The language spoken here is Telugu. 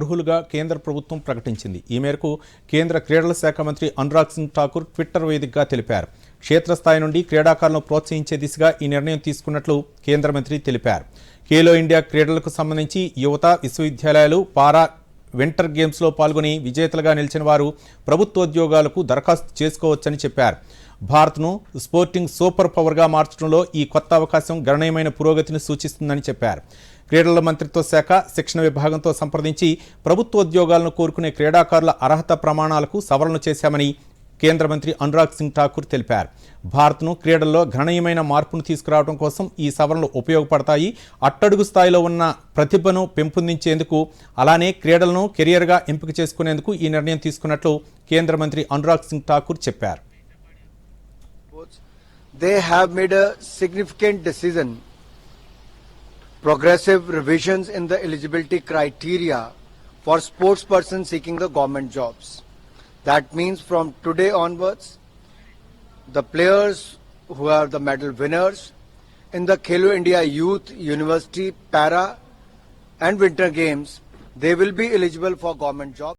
అర్హులుగా కేంద్ర ప్రభుత్వం ప్రకటించింది. ఈ మేరకు కేంద్ర క్రీడల శాఖ మంత్రి అనురాగ్ సింగ్ ఠాకూర్ ట్విట్టర్ వేదికగా తెలిపారు. క్షేత్రస్థాయి నుండి క్రీడాకారులను ప్రోత్సహించే దిశగా ఈ నిర్ణయం తీసుకున్నట్లు కేంద్ర మంత్రి తెలిపారు. ఖేలో ఇండియా క్రీడలకు సంబంధించి యువత విశ్వవిద్యాలయాలు పారా వింటర్ గేమ్స్లో పాల్గొని విజేతలుగా నిలిచిన వారు ప్రభుత్వోద్యోగాలకు దరఖాస్తు చేసుకోవచ్చని చెప్పారు. భారత్ను స్పోర్టింగ్ సూపర్ పవర్గా మార్చడంలో ఈ కొత్త అవకాశం గణనీయమైన పురోగతిని సూచిస్తుందని చెప్పారు. క్రీడల మంత్రిత్వ శాఖ శిక్షణ విభాగంతో సంప్రదించి ప్రభుత్వోద్యోగాలను కోరుకునే క్రీడాకారుల అర్హత ప్రమాణాలకు సవరణ చేశామని కేంద్ర మంత్రి అనురాగ్ సింగ్ ఠాకూర్ తెలిపారు. భారత్ను క్రీడల్లో గణనీయమైన మార్పును తీసుకురావడం కోసం ఈ సవరణలు ఉపయోగపడతాయి. అట్టడుగు స్థాయిలో ఉన్న ప్రతిభను పెంపొందించేందుకు అలానే క్రీడలను కెరియర్గా ఎంపిక చేసుకునేందుకు ఈ నిర్ణయం తీసుకున్నట్లు కేంద్ర మంత్రి అనురాగ్ సింగ్ ఠాకూర్ చెప్పారు. They have made a significant decision progressive revisions in the eligibility criteria for sports persons seeking the government jobs. That means from today onwards the players who are the medal winners in the Khelo India Youth University Para and Winter Games they will be eligible for government jobs